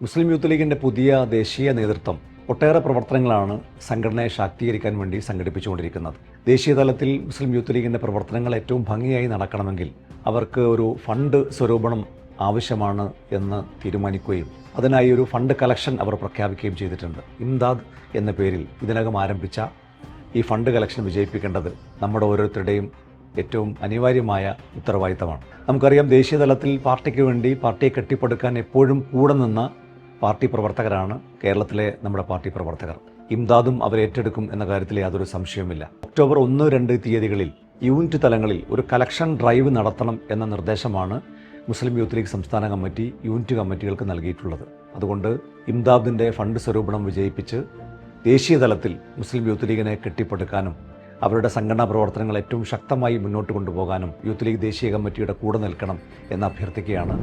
മുസ്ലിം youth ലീഗിന്റെ പുതിയ ദേശീയ നേതൃത്വം ഒട്ടേറെ പ്രവർത്തനങ്ങളാണ് സംഘടനയെ ശാക്തീകരിക്കാൻ വേണ്ടി സംഘടിപ്പിച്ചുകൊണ്ടിരിക്കുന്നത്. ദേശീയ തലത്തിൽ മുസ്ലിം യൂത്ത് ലീഗിന്റെ പ്രവർത്തനങ്ങൾ ഏറ്റവും ഭംഗിയായി നടക്കണമെങ്കിൽ അവർക്ക് ഒരു ഫണ്ട് സ്വരൂപണം ആവശ്യമാണ് എന്ന് തീരുമാനിക്കുകയും അതിനായി ഒരു ഫണ്ട് കളക്ഷൻ അവർ പ്രഖ്യാപിക്കുകയും ചെയ്തിട്ടുണ്ട്. ഇംദാദ് എന്ന പേരിൽ ഇതിനകം ആരംഭിച്ച ഈ ഫണ്ട് കളക്ഷൻ വിജയിപ്പിക്കേണ്ടത് നമ്മുടെ ഓരോരുത്തരുടെയും ഏറ്റവും അനിവാര്യമായ ഉത്തരവാദിത്തമാണ്. നമുക്കറിയാം ദേശീയ തലത്തിൽ പാർട്ടിക്ക് വേണ്ടി പാർട്ടിയെ കെട്ടിപ്പടുക്കാൻ എപ്പോഴും കൂടെ നിന്ന പാർട്ടി പ്രവർത്തകരാണ് കേരളത്തിലെ നമ്മുടെ പാർട്ടി പ്രവർത്തകർ. ഇംദാദും അവരെ ഏറ്റെടുക്കും എന്ന കാര്യത്തിൽ യാതൊരു സംശയവുമില്ല. ഒക്ടോബർ ഒന്ന് രണ്ട് തീയതികളിൽ യൂണിറ്റ് തലങ്ങളിൽ ഒരു കലക്ഷൻ ഡ്രൈവ് നടത്തണം എന്ന നിർദ്ദേശമാണ് മുസ്ലിം യൂത്ത് ലീഗ് സംസ്ഥാന കമ്മിറ്റി യൂണിറ്റ് കമ്മിറ്റികൾക്ക് നൽകിയിട്ടുള്ളത്. അതുകൊണ്ട് ഇംദാദിന്റെ ഫണ്ട് സ്വരൂപണം വിജയിപ്പിച്ച് ദേശീയ തലത്തിൽ മുസ്ലിം യൂത്ത് ലീഗിനെ കെട്ടിപ്പടുക്കാനും അവരുടെ സംഘടനാ പ്രവർത്തനങ്ങൾ ഏറ്റവും ശക്തമായി മുന്നോട്ട് കൊണ്ടുപോകാനും യൂത്ത് ലീഗ് ദേശീയ കമ്മിറ്റിയുടെ കൂടെ നിൽക്കണം എന്ന് അഭ്യർത്ഥിക്കുകയാണ്